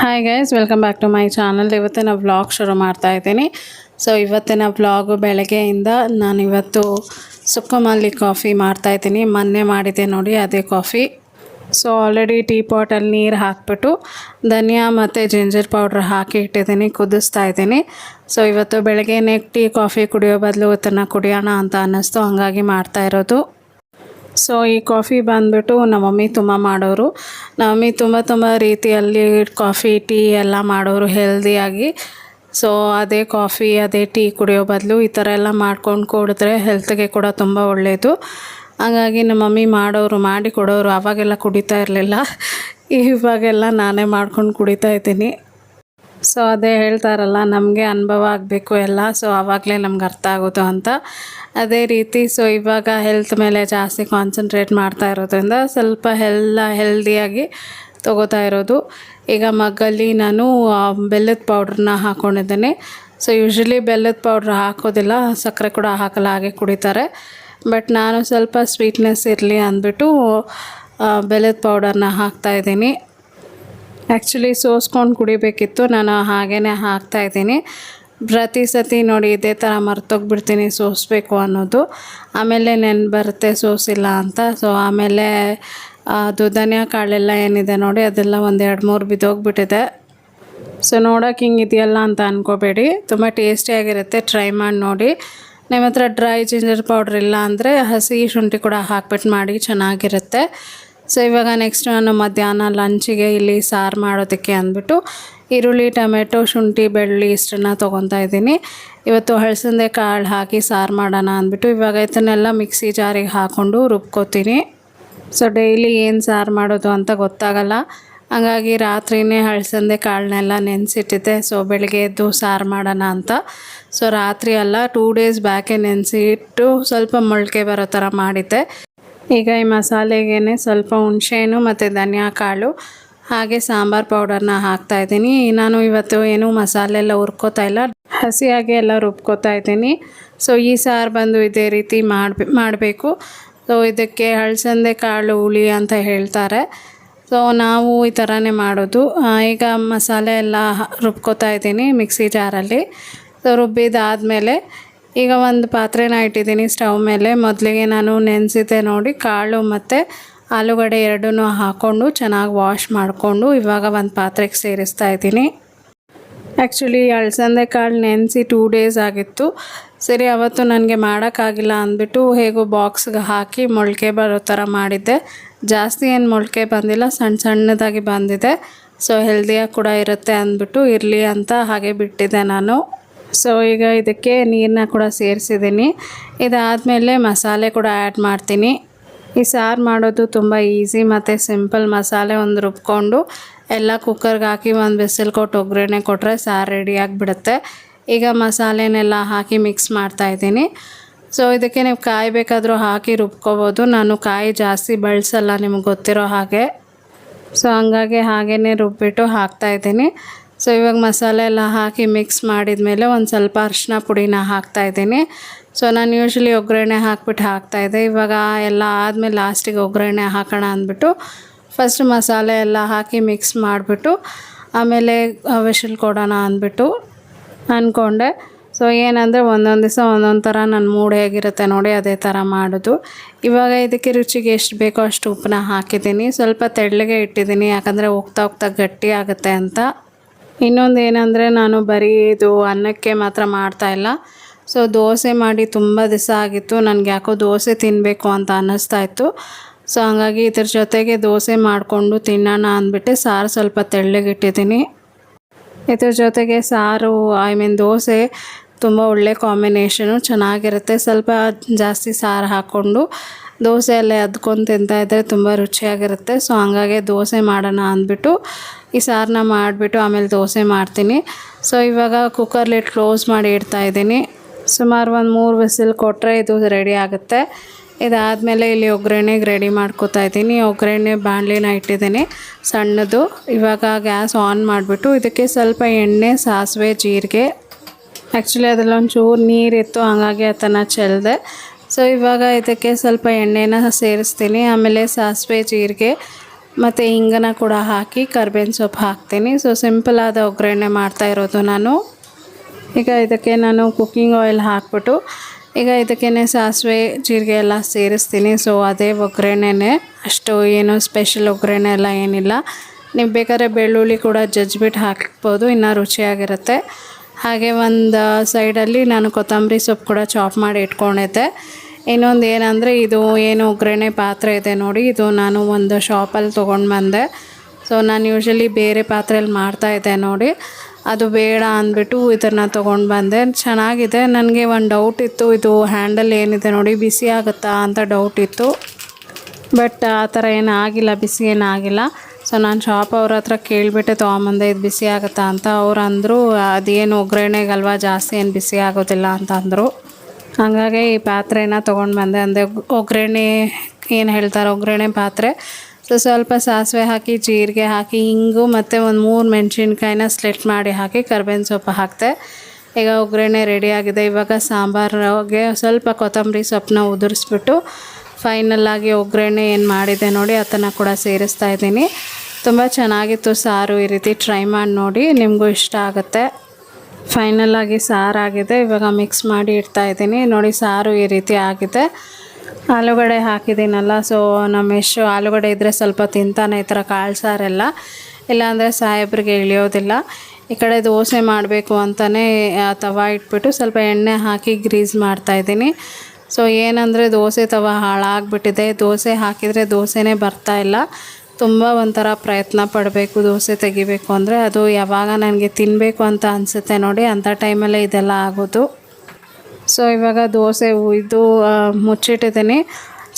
Hi guys welcome back to my channel ಇವತ್ತಿನ vlog ಶುರು ಮಾಡ್ತಾ ಇದ್ದೀನಿ. ಸೊ ಇವತ್ತಿನ ವ್ಲಾಗು ಬೆಳಗ್ಗೆಯಿಂದ ನಾನು ಇವತ್ತು ಸುಕ್ಕಮಲ್ಲಿ ಕಾಫಿ ಮಾಡ್ತಾ ಇದ್ದೀನಿ. ಮೊನ್ನೆ ಮಾಡಿದ್ದೆ ನೋಡಿ, ಅದೇ ಕಾಫಿ ಸೊ ಆಲ್ರೆಡಿ ಟೀ ಪಾಟಲ್ಲಿ ನೀರು ಹಾಕ್ಬಿಟ್ಟು ಧನಿಯಾ ಮತ್ತು ಜಿಂಜರ್ ಪೌಡ್ರ್ ಹಾಕಿ ಇಟ್ಟಿದ್ದೀನಿ, ಕುದಿಸ್ತಾ ಇದ್ದೀನಿ. ಸೊ ಇವತ್ತು ಬೆಳಗ್ಗೆನೇ ಟೀ ಕಾಫಿ ಕುಡಿಯೋ ಬದಲು ಇವತ್ತನ್ನು ಕುಡಿಯೋಣ ಅಂತ ಅನ್ನಿಸ್ತು. ಹಾಗಾಗಿ ಮಾಡ್ತಾ ಇರೋದು. ಸೊ ಈ ಕಾಫಿ ಬಂದುಬಿಟ್ಟು ನಮ್ಮ ಮಮ್ಮಿ ತುಂಬ ಮಾಡೋರು. ನಮ್ಮ ಮಮ್ಮಿ ತುಂಬ ತುಂಬ ರೀತಿಯಲ್ಲಿ ಕಾಫಿ ಟೀ ಎಲ್ಲ ಮಾಡೋರು ಹೆಲ್ದಿಯಾಗಿ ಸೊ ಅದೇ ಕಾಫಿ ಅದೇ ಟೀ ಕುಡಿಯೋ ಬದಲು ಈ ಥರ ಎಲ್ಲ ಮಾಡ್ಕೊಂಡು ಕುಡಿದ್ರೆ ಹೆಲ್ತ್ಗೆ ಕೂಡ ತುಂಬ ಒಳ್ಳೆಯದು ಹಾಗಾಗಿ ನಮ್ಮ ಮಮ್ಮಿ ಮಾಡೋರು ಮಾಡಿ ಕೊಡೋರು ಅವಾಗೆಲ್ಲ ಕುಡಿತಾ ಇರಲಿಲ್ಲ. ಇವಾಗೆಲ್ಲ ನಾನೇ ಮಾಡ್ಕೊಂಡು ಕುಡಿತಾ ಇದ್ದೀನಿ. ಸೊ ಅದೇ ಹೇಳ್ತಾರಲ್ಲ, ನಮಗೆ ಅನುಭವ ಆಗಬೇಕು ಎಲ್ಲ. ಸೊ ಆವಾಗಲೇ ನಮ್ಗೆ ಅರ್ಥ ಆಗೋದು ಅಂತ. ಅದೇ ರೀತಿ ಸೊ ಇವಾಗ ಹೆಲ್ತ್ ಮೇಲೆ ಜಾಸ್ತಿ ಕಾನ್ಸಂಟ್ರೇಟ್ ಮಾಡ್ತಾ ಇರೋದ್ರಿಂದ ಸ್ವಲ್ಪ ಎಲ್ಲ ಹೆಲ್ದಿಯಾಗಿ ತೊಗೋತಾ ಇರೋದು. ಈಗ ಮಗ್ಗಲ್ಲಿ ನಾನು ಬೆಲ್ಲದ ಪೌಡ್ರನ್ನ ಹಾಕ್ಕೊಂಡಿದ್ದೇನೆ ಸೊ ಯೂಶ್ವಲಿ ಬೆಲ್ಲದ ಪೌಡ್ರ್ ಹಾಕೋದಿಲ್ಲ, ಸಕ್ಕರೆ ಕೂಡ ಹಾಕಲ್ಲ, ಹಾಗೆ ಕುಡಿತಾರೆ. ಬಟ್ ನಾನು ಸ್ವಲ್ಪ ಸ್ವೀಟ್ನೆಸ್ ಇರಲಿ ಅಂದ್ಬಿಟ್ಟು ಬೆಲ್ಲದ ಪೌಡರ್ನ ಹಾಕ್ತಾಯಿದ್ದೀನಿ ಆ್ಯಕ್ಚುಲಿ ಸೋಸ್ಕೊಂಡು ಕುಡಿಬೇಕಿತ್ತು. ನಾನು ಹಾಗೇ ಹಾಕ್ತಾಯಿದ್ದೀನಿ ಪ್ರತಿ ಸತಿ ನೋಡಿ ಇದೇ ಥರ ಮರ್ತೋಗ್ಬಿಡ್ತೀನಿ ಸೋಸಬೇಕು ಅನ್ನೋದು. ಆಮೇಲೆ ನೆನ್ಪು ಬರುತ್ತೆ ಸೋಸಿಲ್ಲ ಅಂತ. ಸೊ ಆಮೇಲೆ ಅದು ಧನಿಯಾ ಕಾಳೆಲ್ಲ ಏನಿದೆ ನೋಡಿ, ಅದೆಲ್ಲ ಒಂದು ಎರಡು ಮೂರು ಬಿದ್ದೋಗ್ಬಿಟ್ಟಿದೆ. ಸೊ ನೋಡೋಕೆ ಹಿಂಗೆ ಇದೆಯಲ್ಲ ಅಂತ ಅಂದ್ಕೋಬೇಡಿ ತುಂಬ ಟೇಸ್ಟಿಯಾಗಿರುತ್ತೆ ಟ್ರೈ ಮಾಡಿ ನೋಡಿ. ನಿಮ್ಮ ಹತ್ರ ಡ್ರೈ ಜಿಂಜರ್ ಪೌಡ್ರ್ ಇಲ್ಲ ಅಂದರೆ ಹಸಿ ಶುಂಠಿ ಕೂಡ ಹಾಕ್ಬಿಟ್ಟು ಮಾಡಿ ಚೆನ್ನಾಗಿರುತ್ತೆ. ಸೊ ಇವಾಗ ನೆಕ್ಸ್ಟ್ ನಾನು ಮಧ್ಯಾಹ್ನ ಲಂಚಿಗೆ ಇಲ್ಲಿ ಸಾರು ಮಾಡೋದಕ್ಕೆ ಅಂದ್ಬಿಟ್ಟು ಈರುಳ್ಳಿ, ಟೊಮೆಟೊ, ಶುಂಠಿ, ಬೆಳ್ಳುಳ್ಳಿ ಇಷ್ಟನ್ನು ತೊಗೊತಾ ಇದ್ದೀನಿ. ಇವತ್ತು ಹಳಸಂದೆ ಕಾಳು ಹಾಕಿ ಸಾರು ಮಾಡೋಣ ಅಂದ್ಬಿಟ್ಟು ಇವಾಗ ಇದನ್ನೆಲ್ಲ ಮಿಕ್ಸಿ ಜಾರಿಗೆ ಹಾಕ್ಕೊಂಡು ರುಬ್ಕೋತೀನಿ. ಸೊ ಡೈಲಿ ಏನು ಸಾರು ಮಾಡೋದು ಅಂತ ಗೊತ್ತಾಗಲ್ಲ. ಹಾಗಾಗಿ ರಾತ್ರಿನೇ ಹಳಸಂದೆ ಕಾಳನ್ನೆಲ್ಲ ನೆನೆಸಿಟ್ಟಿದ್ದೆ. ಸೊ ಬೆಳಗ್ಗೆ ಎದ್ದು ಸಾರು ಮಾಡೋಣ ಅಂತ. ಸೊ ರಾತ್ರಿ ಅಲ್ಲ ಟೂ ಡೇಸ್ ಬ್ಯಾಕೆ ನೆನೆಸಿ ಇಟ್ಟು ಸ್ವಲ್ಪ ಮೊಳಕೆ ಬರೋ ಥರ ಮಾಡಿದ್ದೆ. ಈಗ ಈ ಮಸಾಲೆಗೆ ಸ್ವಲ್ಪ ಹುಣಸೆಹಣ್ಣು ಮತ್ತು ಧನಿಯಾ ಕಾಳು ಹಾಗೆ ಸಾಂಬಾರು ಪೌಡರ್ನ ಹಾಕ್ತಾ ಇದ್ದೀನಿ. ನಾನು ಇವತ್ತು ಏನು ಮಸಾಲೆ ಎಲ್ಲ ಹುರ್ಕೋತಾ ಇಲ್ಲ. ಹಸಿಯಾಗಿ ಎಲ್ಲ ರುಬ್ಕೋತಾ ಇದ್ದೀನಿ. ಸೊ ಈ ಸಾರು ಬಂದು ಇದೇ ರೀತಿ ಮಾಡ್ಬೇ, ಮಾಡಬೇಕು. ಸೊ ಇದಕ್ಕೆ ಹಳಸಂದೆ ಕಾಳು ಹುಳಿ ಅಂತ ಹೇಳ್ತಾರೆ. ಸೊ ನಾವು ಈ ಥರನೇ ಮಾಡೋದು. ಈಗ ಮಸಾಲೆ ಎಲ್ಲ ರುಬ್ಕೋತಾ ಇದ್ದೀನಿ ಮಿಕ್ಸಿ ಜಾರಲ್ಲಿ. ಸೊ ರುಬ್ಬಿದಾದಮೇಲೆ ಈಗ ಒಂದು ಪಾತ್ರೆನ ಇಟ್ಟಿದ್ದೀನಿ ಸ್ಟವ್ ಮೇಲೆ. ಮೊದಲಿಗೆ ನಾನು ನೆನೆಸಿದ್ದೆ ನೋಡಿ, ಕಾಳು ಮತ್ತು ಆಲೂಗಡ್ಡೆ ಎರಡನ್ನೂ ಹಾಕ್ಕೊಂಡು ಚೆನ್ನಾಗಿ ವಾಶ್ ಮಾಡಿಕೊಂಡು ಇವಾಗ ಒಂದು ಪಾತ್ರೆಗೆ ಸೇರಿಸ್ತಾ ಇದ್ದೀನಿ. ಆ್ಯಕ್ಚುಲಿ ಅಳಸಂದೆ ಕಾಳು ನೆನೆಸಿ ಟೂ ಡೇಸ್ ಆಗಿತ್ತು. ಸರಿ, ಅವತ್ತು ನನಗೆ ಮಾಡೋಕ್ಕಾಗಿಲ್ಲ ಅಂದ್ಬಿಟ್ಟು ಹೇಗೋ ಬಾಕ್ಸ್ಗೆ ಹಾಕಿ ಮೊಳಕೆ ಬರೋ ಥರ ಮಾಡಿದ್ದೆ. ಜಾಸ್ತಿ ಏನು ಮೊಳಕೆ ಬಂದಿಲ್ಲ ಸಣ್ಣ ಸಣ್ಣದಾಗಿ ಬಂದಿದೆ. ಸೊ ಹೆಲ್ದಿಯಾಗಿ ಕೂಡ ಇರುತ್ತೆ ಅಂದ್ಬಿಟ್ಟು ಇರಲಿ ಅಂತ ಹಾಗೆ ಬಿಟ್ಟಿದ್ದೆ ನಾನು. ಸೊ ಈಗ ಇದಕ್ಕೆ ನೀರನ್ನ ಕೂಡ ಸೇರಿಸಿದ್ದೀನಿ. ಇದಾದಮೇಲೆ ಮಸಾಲೆ ಕೂಡ ಆ್ಯಡ್ ಮಾಡ್ತೀನಿ. ಈ ಸಾರು ಮಾಡೋದು ತುಂಬ ಈಸಿ ಮತ್ತು ಸಿಂಪಲ್ ಮಸಾಲೆ ಒಂದು ರುಬ್ಕೊಂಡು ಎಲ್ಲ ಕುಕ್ಕರ್ಗೆ ಹಾಕಿ ಒಂದು ಬಿಸಿಲು ಕೊಟ್ಟು ಒಗ್ಗರಣೆ ಕೊಟ್ಟರೆ ಸಾರು ರೆಡಿ ಆಗಿಬಿಡುತ್ತೆ. ಈಗ ಮಸಾಲೆನೆಲ್ಲ ಹಾಕಿ ಮಿಕ್ಸ್ ಮಾಡ್ತಾ ಇದ್ದೀನಿ. ಸೊ ಇದಕ್ಕೆ ನೀವು ಕಾಯಿ ಬೇಕಾದರೂ ಹಾಕಿ ರುಬ್ಕೋಬೋದು. ನಾನು ಕಾಯಿ ಜಾಸ್ತಿ ಬಳಸಲ್ಲ, ನಿಮ್ಗೆ ಗೊತ್ತಿರೋ ಹಾಗೆ. ಸೊ ಹಂಗಾಗಿ ಹಾಗೇ ರುಬ್ಬಿಟ್ಟು ಹಾಕ್ತಾ ಇದ್ದೀನಿ. ಸೊ ಇವಾಗ ಮಸಾಲೆ ಎಲ್ಲ ಹಾಕಿ ಮಿಕ್ಸ್ ಮಾಡಿದ ಮೇಲೆ ಒಂದು ಸ್ವಲ್ಪ ಅರಿಶಿನ ಪುಡಿನ ಹಾಕ್ತಾಯಿದ್ದೀನಿ ಸೊ ನಾನು ಯೂಶ್ವಲಿ ಒಗ್ಗರಣೆ ಹಾಕ್ಬಿಟ್ಟು ಹಾಕ್ತಾಯಿದ್ದೆ ಇವಾಗ ಎಲ್ಲ ಆದಮೇಲೆ ಲಾಸ್ಟಿಗೆ ಒಗ್ಗರಣೆ ಹಾಕೋಣ ಅಂದ್ಬಿಟ್ಟು ಫಸ್ಟ್ ಮಸಾಲೆ ಎಲ್ಲ ಹಾಕಿ ಮಿಕ್ಸ್ ಮಾಡಿಬಿಟ್ಟು ಆಮೇಲೆ ವಿಶಲ್ ಕೊಡೋಣ ಅಂದ್ಬಿಟ್ಟು ಅಂದ್ಕೊಂಡೆ ಸೊ ಏನಂದರೆ ಒಂದೊಂದು ದಿವಸ ಒಂದೊಂದು ಥರ ನನ್ನ ಮೂಡ್ ಹೇಗಿರುತ್ತೆ ನೋಡಿ ಅದೇ ಥರ ಮಾಡೋದು. ಇವಾಗ ಇದಕ್ಕೆ ರುಚಿಗೆ ಎಷ್ಟು ಬೇಕೋ ಅಷ್ಟು ಉಪ್ಪನ್ನ ಹಾಕಿದ್ದೀನಿ. ಸ್ವಲ್ಪ ತೆಳ್ಳಗೆ ಇಟ್ಟಿದ್ದೀನಿ. ಯಾಕಂದರೆ ಹೋಗ್ತಾ ಹೋಗ್ತಾ ಗಟ್ಟಿ ಆಗುತ್ತೆ ಅಂತ. ಇನ್ನೊಂದು ಏನಂದರೆ ನಾನು ಬರೀ ಇದು ಅನ್ನಕ್ಕೆ ಮಾತ್ರ ಮಾಡ್ತಾ ಇಲ್ಲ. ಸೊ ದೋಸೆ ಮಾಡಿ ತುಂಬ ದಿವಸ ಆಗಿತ್ತು. ನನಗೆ ಯಾಕೋ ದೋಸೆ ತಿನ್ನಬೇಕು ಅಂತ ಅನ್ನಿಸ್ತಾ ಇತ್ತು. ಸೊ ಹಾಗಾಗಿ ಇದ್ರ ಜೊತೆಗೆ ದೋಸೆ ಮಾಡಿಕೊಂಡು ತಿನ್ನೋಣ ಅಂದ್ಬಿಟ್ಟು ಸಾರು ಸ್ವಲ್ಪ ತೆಳ್ಳಗಿಟ್ಟಿದ್ದೀನಿ ಇದ್ರ ಜೊತೆಗೆ ಸಾರು ಐ ಮೀನ್ ದೋಸೆ ತುಂಬ ಒಳ್ಳೆ ಕಾಂಬಿನೇಷನು ಚೆನ್ನಾಗಿರುತ್ತೆ. ಸ್ವಲ್ಪ ಜಾಸ್ತಿ ಸಾರು ಹಾಕ್ಕೊಂಡು ದೋಸೆ ಎಲ್ಲ ಅದ್ಕೊಂಡು ತಿಂತಾ ಇದ್ದರೆ ತುಂಬ ರುಚಿಯಾಗಿರುತ್ತೆ. ಸೊ ಹಂಗಾಗಿ ದೋಸೆ ಮಾಡೋಣ ಅಂದ್ಬಿಟ್ಟು ಈ ಸಾರನ್ನ ಮಾಡಿಬಿಟ್ಟು ಆಮೇಲೆ ದೋಸೆ ಮಾಡ್ತೀನಿ. ಸೊ ಇವಾಗ ಕುಕ್ಕರ್ಲಿಟ್ಟು ಕ್ಲೋಸ್ ಮಾಡಿ ಇಡ್ತಾ ಇದ್ದೀನಿ. ಸುಮಾರು ಒಂದು ಮೂರು ವಿಸಿಲ್ ಕೊಟ್ಟರೆ ಇದು ರೆಡಿ ಆಗುತ್ತೆ. ಇದಾದಮೇಲೆ ಇಲ್ಲಿ ಒಗ್ಗರಣೆಗೆ ರೆಡಿ ಮಾಡ್ಕೋತಾ ಇದ್ದೀನಿ. ಒಗ್ಗರಣೆ ಬಾಣಲಿನ ಇಟ್ಟಿದ್ದೀನಿ, ಸಣ್ಣದು. ಇವಾಗ ಗ್ಯಾಸ್ ಆನ್ ಮಾಡಿಬಿಟ್ಟು ಇದಕ್ಕೆ ಸ್ವಲ್ಪ ಎಣ್ಣೆ, ಸಾಸಿವೆ, ಜೀರಿಗೆ. ಆ್ಯಕ್ಚುಲಿ ಅದರಲ್ಲಿ ಒಂಚೂರು ನೀರಿತ್ತು, ಹಾಗಾಗಿ ಅದನ್ನು ಚೆಲ್ಲಿದೆ ಸೊ ಇವಾಗ ಇದಕ್ಕೆ ಸ್ವಲ್ಪ ಎಣ್ಣೆನ ಸೇರಿಸ್ತೀನಿ. ಆಮೇಲೆ ಸಾಸಿವೆ ಜೀರಿಗೆ, ಮತ್ತು ಹಿಂಗನ ಕೂಡ ಹಾಕಿ ಕರ್ಬೇವಿನ ಸೊಪ್ಪು ಹಾಕ್ತೀನಿ. ಸೊ ಸಿಂಪಲ್ ಆದ ಒಗ್ಗರಣೆ ಮಾಡ್ತಾ ಇರೋದು ನಾನು. ಈಗ ಇದಕ್ಕೆ ನಾನು ಕುಕ್ಕಿಂಗ್ ಆಯಿಲ್ ಹಾಕ್ಬಿಟ್ಟು, ಈಗ ಇದಕ್ಕೇ ಸಾಸಿವೆ ಜೀರಿಗೆ ಎಲ್ಲ ಸೇರಿಸ್ತೀನಿ. ಸೊ ಅದೇ ಒಗ್ಗರಣೆನೇ. ಅಷ್ಟು ಏನು ಸ್ಪೆಷಲ್ ಒಗ್ಗರಣೆ ಎಲ್ಲ ಏನಿಲ್ಲ. ನೀವು ಬೇಕಾದ್ರೆ ಬೆಳ್ಳುಳ್ಳಿ ಕೂಡ ಜಜ್ಬಿಟ್ಟು ಹಾಕ್ಬೋದು, ಇನ್ನೂ ರುಚಿಯಾಗಿರುತ್ತೆ. ಹಾಗೆ ಒಂದು ಸೈಡಲ್ಲಿ ನಾನು ಕೊತ್ತಂಬರಿ ಸೊಪ್ಪು ಕೂಡ ಚಾಪ್ ಮಾಡಿ ಇಟ್ಕೊಂಡಿದ್ದೆ. ಇನ್ನೊಂದು ಏನಂದರೆ ಇದು ಏನು ಒಗ್ಗರಣೆ ಪಾತ್ರೆ ಇದೆ ನೋಡಿ, ಇದು ನಾನು ಒಂದು ಶಾಪಲ್ಲಿ ತೊಗೊಂಡು ಬಂದೆ. ಸೊ ನಾನು ಯೂಶ್ವಲಿ ಬೇರೆ ಪಾತ್ರೆಯಲ್ಲಿ ಮಾಡ್ತಾ ಇದ್ದೆ ನೋಡಿ. ಅದು ಬೇಡ ಅಂದ್ಬಿಟ್ಟು ಇದನ್ನು ತೊಗೊಂಡು ಬಂದೆ. ಚೆನ್ನಾಗಿದೆ. ನನಗೆ ಒಂದು ಡೌಟ್ ಇತ್ತು, ಇದು ಹ್ಯಾಂಡಲ್ ಏನಿದೆ ನೋಡಿ, ಬಿಸಿ ಆಗುತ್ತಾ ಅಂತ ಡೌಟ್ ಇತ್ತು. ಬಟ್ ಆ ಥರ ಏನು ಆಗಿಲ್ಲ, ಬಿಸಿ ಏನಾಗಿಲ್ಲ ಸೊ ನಾನು ಶಾಪ್ ಅವ್ರ ಹತ್ರ ಕೇಳಿಬಿಟ್ಟೆ ತೊಗೊಂಬಂದೆ, ಇದು ಬಿಸಿ ಆಗುತ್ತಾ ಅಂತ. ಅವ್ರು ಅಂದರು, ಅದೇನು ಒಗ್ಗರಣೆಗಲ್ವಾ ಜಾಸ್ತಿ ಏನು ಬಿಸಿ ಆಗೋದಿಲ್ಲ ಅಂತ ಅಂದರು. ಹಾಗಾಗಿ ಈ ಪಾತ್ರೆನ ತೊಗೊಂಡು ಬಂದೆ. ಅಂದರೆ ಒಗ್ಗರಣೆ ಏನು ಹೇಳ್ತಾರೆ, ಒಗ್ಗರಣೆ ಪಾತ್ರೆ. ಸೊ ಸ್ವಲ್ಪ ಸಾಸಿವೆ ಹಾಕಿ, ಜೀರಿಗೆ ಹಾಕಿ ಹಿಂಗು ಮತ್ತು ಒಂದು ಮೂರು ಮೆಣಸಿನ್ಕಾಯಿನ ಸ್ಲೆಟ್ ಮಾಡಿ ಹಾಕಿ ಕರ್ಬೇವಿನ ಸೊಪ್ಪು ಹಾಕಿದೆ ಈಗ ಒಗ್ಗರಣೆ ರೆಡಿಯಾಗಿದೆ ಇವಾಗ ಸಾಂಬಾರಿಗೆ ಸ್ವಲ್ಪ ಕೊತ್ತಂಬರಿ ಸೊಪ್ಪನ್ನ ಉದುರಿಸ್ಬಿಟ್ಟು ಫೈನಲ್ಲಾಗಿ ಒಗ್ಗರಣೆ ಏನು ಮಾಡಿದೆ ನೋಡಿ, ಅದನ್ನು ಕೂಡ ಸೇರಿಸ್ತಾ ಇದ್ದೀನಿ. ತುಂಬ ಚೆನ್ನಾಗಿತ್ತು ಸಾರು ಈ ರೀತಿ. ಟ್ರೈ ಮಾಡಿ ನೋಡಿ, ನಿಮಗೂ ಇಷ್ಟ ಆಗುತ್ತೆ. ಫೈನಲ್ಲಾಗಿ ಸಾರಾಗಿದೆ ಇವಾಗ ಮಿಕ್ಸ್ ಮಾಡಿ ಇಡ್ತಾ ಇದ್ದೀನಿ. ನೋಡಿ ಸಾರು ಈ ರೀತಿ ಆಗಿದೆ. ಆಲೂಗಡೆ ಹಾಕಿದ್ದೀನಲ್ಲ ಸೊ ನಮ್ಮ ಎಷ್ಟು ಆಲೂಗಡೆ ಇದ್ದರೆ ಸ್ವಲ್ಪ ತಿಂತಾನೆ ಈ ಥರ ಕಾಳು ಸಾರೆಲ್ಲ. ಇಲ್ಲಾಂದರೆ ಸಾಹೇಬ್ರಿಗೆ ಇಳಿಯೋದಿಲ್ಲ. ಈ ಕಡೆ ದೋಸೆ ಮಾಡಬೇಕು ಅಂತಲೇ ತವ ಇಟ್ಬಿಟ್ಟು ಸ್ವಲ್ಪ ಎಣ್ಣೆ ಹಾಕಿ ಗ್ರೀಸ್ ಮಾಡ್ತಾಯಿದ್ದೀನಿ ಸೊ ಏನಂದರೆ ದೋಸೆ ತವ ಹಾಳಾಗ್ಬಿಟ್ಟಿದೆ. ದೋಸೆ ಹಾಕಿದರೆ ದೋಸೆನೇ ಬರ್ತಾ ಇಲ್ಲ. ತುಂಬ ಒಂಥರ ಪ್ರಯತ್ನ ಪಡಬೇಕು, ದೋಸೆ ತೆಗಿಬೇಕು ಅಂದರೆ ಅದು ಯಾವಾಗ ನನಗೆ ತಿನ್ನಬೇಕು ಅಂತ ಅನಿಸುತ್ತೆ ನೋಡಿ ಅಂಥ ಟೈಮಲ್ಲೇ ಇದೆಲ್ಲ ಆಗೋದು. ಸೊ ಇವಾಗ ದೋಸೆ ಇದು ಮುಚ್ಚಿಟ್ಟಿದ್ದೀನಿ.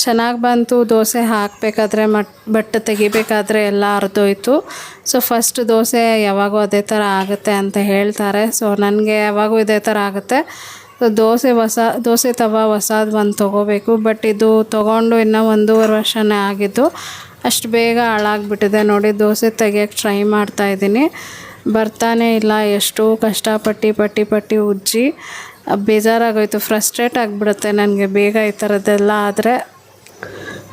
ಚೆನ್ನಾಗಿ ಬಂತು, ದೋಸೆ ಹಾಕಬೇಕಾದ್ರೆ ಮಟ್, ಬಟ್ ತೆಗಿಬೇಕಾದ್ರೆ ಎಲ್ಲ ಅರ್ಧೋಯ್ತು ಸೊ ಫಸ್ಟ್ ದೋಸೆ ಯಾವಾಗೂ ಅದೇ ಥರ ಆಗುತ್ತೆ ಅಂತ ಹೇಳ್ತಾರೆ. ಸೊ ನನಗೆ ಯಾವಾಗೂ ಇದೇ ಥರ ಆಗುತ್ತೆ. ಸೊ ದೋಸೆ ಹೊಸ, ದೋಸೆ ತವ ಹೊಸದು ಒಂದು ತೊಗೋಬೇಕು. ಬಟ್ ಇದು ತೊಗೊಂಡು ಇನ್ನೂ ಒಂದೂವರೆ ವರ್ಷನೇ ಆಗಿದ್ದು. ಅಷ್ಟು ಬೇಗ ಹಾಳಾಗ್ಬಿಟ್ಟಿದೆ ನೋಡಿ, ದೋಸೆ ತೆಗಿಯೋಕ್ಕೆ ಟ್ರೈ ಮಾಡ್ತಾ ಇದ್ದೀನಿ. ಬರ್ತಾನೆ ಇಲ್ಲ, ಎಷ್ಟು ಕಷ್ಟಪಟ್ಟು ಪಟ್ಟಿ ಪಟ್ಟಿ ಉಜ್ಜಿ. ಬೇಜಾರಾಗೋಯ್ತು ಫ್ರಸ್ಟ್ರೇಟ್ ಆಗಿಬಿಡುತ್ತೆ ನನಗೆ ಬೇಗ ಈ ಥರದ್ದೆಲ್ಲ ಆದರೆ.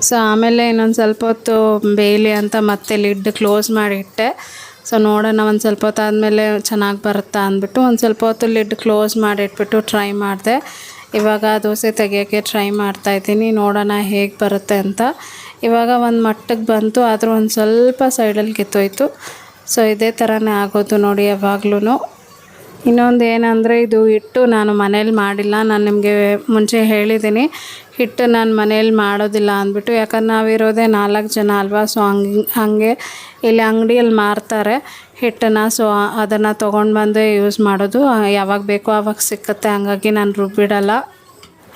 ಸೊ ಆಮೇಲೆ ಇನ್ನೊಂದು ಸ್ವಲ್ಪ ಹೊತ್ತು ಬೇಯಲಿ ಅಂತ ಮತ್ತೆ ಲಿಡ್ ಕ್ಲೋಸ್ ಮಾಡಿಟ್ಟೆ. ಸೊ ನೋಡೋಣ, ಒಂದು ಸ್ವಲ್ಪ ಹೊತ್ತು ಆದಮೇಲೆ ಚೆನ್ನಾಗಿ ಬರುತ್ತಾ ಅಂದ್ಬಿಟ್ಟು ಒಂದು ಸ್ವಲ್ಪ ಹೊತ್ತು ಲಿಡ್ ಕ್ಲೋಸ್ ಮಾಡಿಟ್ಬಿಟ್ಟು ಟ್ರೈ ಮಾಡಿದೆ. ಇವಾಗ ದೋಸೆ ತೆಗಿಯೋಕ್ಕೆ ಟ್ರೈ ಮಾಡ್ತಾಯಿದ್ದೀನಿ ನೋಡೋಣ ಹೇಗೆ ಬರುತ್ತೆ ಅಂತ. ಇವಾಗ ಒಂದು ಮಟ್ಟಕ್ಕೆ ಬಂತು, ಆದರೂ ಒಂದು ಸ್ವಲ್ಪ ಸೈಡಲ್ಲಿ ಕಿತ್ತೋಯ್ತು ಸೊ ಇದೇ ಥರನೇ ಆಗೋದು ನೋಡಿ ಯಾವಾಗ್ಲೂ ಇನ್ನೊಂದು ಏನಂದರೆ, ಇದು ಹಿಟ್ಟು ನಾನು ಮನೇಲಿ ಮಾಡಿಲ್ಲ. ನಾನು ನಿಮಗೆ ಮುಂಚೆ ಹೇಳಿದ್ದೀನಿ ಹಿಟ್ಟು ನಾನು ಮನೇಲಿ ಮಾಡೋದಿಲ್ಲ ಅಂದ್ಬಿಟ್ಟು, ಯಾಕಂದ್ರೆ ನಾವಿರೋದೇ ನಾಲ್ಕು ಜನ ಅಲ್ವಾ ಸೊ ಹಂಗೆ, ಹಾಗೆ ಇಲ್ಲಿ ಅಂಗಡಿಯಲ್ಲಿ ಮಾರ್ತಾರೆ ಹಿಟ್ಟನ್ನು. ಸೊ ಅದನ್ನು ತೊಗೊಂಡು ಬಂದೇ ಯೂಸ್ ಮಾಡೋದು. ಯಾವಾಗ ಬೇಕೋ ಆವಾಗ ಸಿಕ್ಕತ್ತೆ. ಹಂಗಾಗಿ ನಾನು ರುಬ್ಬಿಡಲ್ಲ.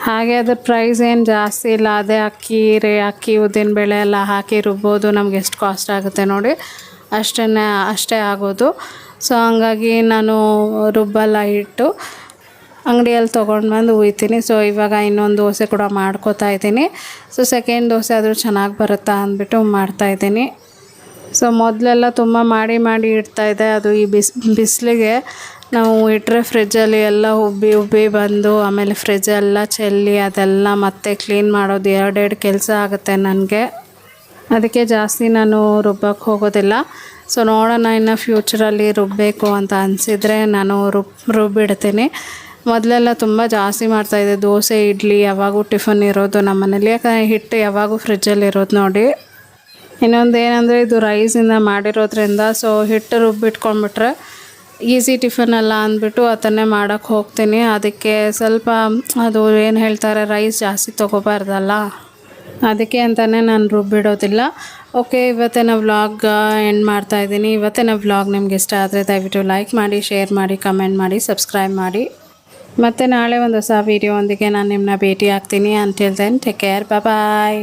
ಹಾಗೆ ಅದ್ರ ಪ್ರೈಸ್ ಏನು ಜಾಸ್ತಿ ಇಲ್ಲ. ಅದೇ ಅಕ್ಕಿ ರೇ ಅಕ್ಕಿ ಉದ್ದಿನಬೇಳೆ ಎಲ್ಲ ಹಾಕಿ ರುಬ್ಬೋದು. ನಮ್ಗೆ ಎಷ್ಟು ಕಾಸ್ಟ್ ಆಗುತ್ತೆ ನೋಡಿ. ಅಷ್ಟೇ ಅಷ್ಟೇ ಆಗೋದು. ಸೊ ಹಂಗಾಗಿ ನಾನು ರುಬ್ಬಲ್ಲ ಇಟ್ಟು ಅಂಗಡಿಯಲ್ಲಿ ತೊಗೊಂಡು ಬಂದು ಹುಯ್ತೀನಿ ಸೊ ಇವಾಗ ಇನ್ನೊಂದು ದೋಸೆ ಕೂಡ ಮಾಡ್ಕೋತಾ ಇದ್ದೀನಿ. ಸೊ ಸೆಕೆಂಡ್ ದೋಸೆ ಆದರೂ ಚೆನ್ನಾಗಿ ಬರುತ್ತಾ ಅಂದ್ಬಿಟ್ಟು ಮಾಡ್ತಾಯಿದ್ದೀನಿ ಸೊ ಮೊದಲೆಲ್ಲ ತುಂಬ ಮಾಡಿ ಮಾಡಿ ಇಡ್ತಾಯಿದ್ದೆ ಅದು ಈ ಬಿಸ್, ಬಿಸಿಲಿಗೆ ನಾವು ಇಟ್ಟರೆ ಫ್ರಿಜ್ಜಲ್ಲಿ ಎಲ್ಲ ಉಬ್ಬಿ ಉಬ್ಬಿ ಬಂದು, ಆಮೇಲೆ ಫ್ರಿಜ್ಜೆಲ್ಲ ಚೆಲ್ಲಿ ಅದೆಲ್ಲ ಮತ್ತೆ ಕ್ಲೀನ್ ಮಾಡೋದು ಎರಡೆರಡು ಕೆಲಸ ಆಗುತ್ತೆ ನನಗೆ. ಅದಕ್ಕೆ ಜಾಸ್ತಿ ನಾನು ರುಬ್ಬಕ್ಕೆ ಹೋಗೋದಿಲ್ಲ. ಸೊ ನೋಡೋಣ ಇನ್ನು ಫ್ಯೂಚರಲ್ಲಿ ರುಬ್ಬಬೇಕು ಅಂತ ಅನಿಸಿದರೆ ನಾನು ರುಬ್, ರುಬ್ಬಿಡ್ತೀನಿ. ಮೊದಲೆಲ್ಲ ತುಂಬ ಜಾಸ್ತಿ ಮಾಡ್ತಾಯಿದ್ದೆ ದೋಸೆ, ಇಡ್ಲಿ ಯಾವಾಗೂ ಟಿಫನ್ ಇರೋದು ನಮ್ಮ ಮನೇಲಿ ಯಾಕಂದರೆ ಹಿಟ್ಟು ಯಾವಾಗೂ ಫ್ರಿಜ್ಜಲ್ಲಿ ಇರೋದು ನೋಡಿ. ಇನ್ನೊಂದು ಏನಂದರೆ ಇದು ರೈಸಿಂದ ಮಾಡಿರೋದ್ರಿಂದ ಸೊ ಹಿಟ್ಟು ರುಬ್ಬಿಟ್ಕೊಂಡ್ಬಿಟ್ರೆ ಈಸಿ ಟಿಫನ್ ಅಲ್ಲ ಅಂದ್ಬಿಟ್ಟು ಅದನ್ನೇ ಮಾಡೋಕ್ಕೆ ಹೋಗ್ತೀನಿ. ಅದಕ್ಕೆ ಸ್ವಲ್ಪ ಅದು ಏನು ಹೇಳ್ತಾರೆ ರೈಸ್ ಜಾಸ್ತಿ ತೊಗೋಬಾರ್ದಲ್ಲ. ಅದಕ್ಕೆ ಅಂತಲೇ ನಾನು ರುಬ್ಬಿಡೋದಿಲ್ಲ. ಓಕೆ ಇವತ್ತಿನ ವ್ಲಾಗ್ ಎಂಡ್ ಮಾಡ್ತಾಯಿದ್ದೀನಿ ಇವತ್ತಿನ ವ್ಲಾಗ್ ನಿಮ್ಗೆ ಇಷ್ಟ ಆದರೆ ದಯವಿಟ್ಟು ಲೈಕ್ ಮಾಡಿ ಶೇರ್ ಮಾಡಿ ಕಮೆಂಟ್ ಮಾಡಿ ಸಬ್ಸ್ಕ್ರೈಬ್ ಮಾಡಿ. ಮತ್ತು ನಾಳೆ ಒಂದು ಹೊಸ ವೀಡಿಯೋ ಒಂದಿಗೆ ನಾನು ನಿಮ್ಮನ್ನ ಭೇಟಿ ಆಗ್ತೀನಿ ಅಂತ ಹೇಳ್ತೇನೆ ಟೇಕ್ ಕೇರ್ ಬಾಯ್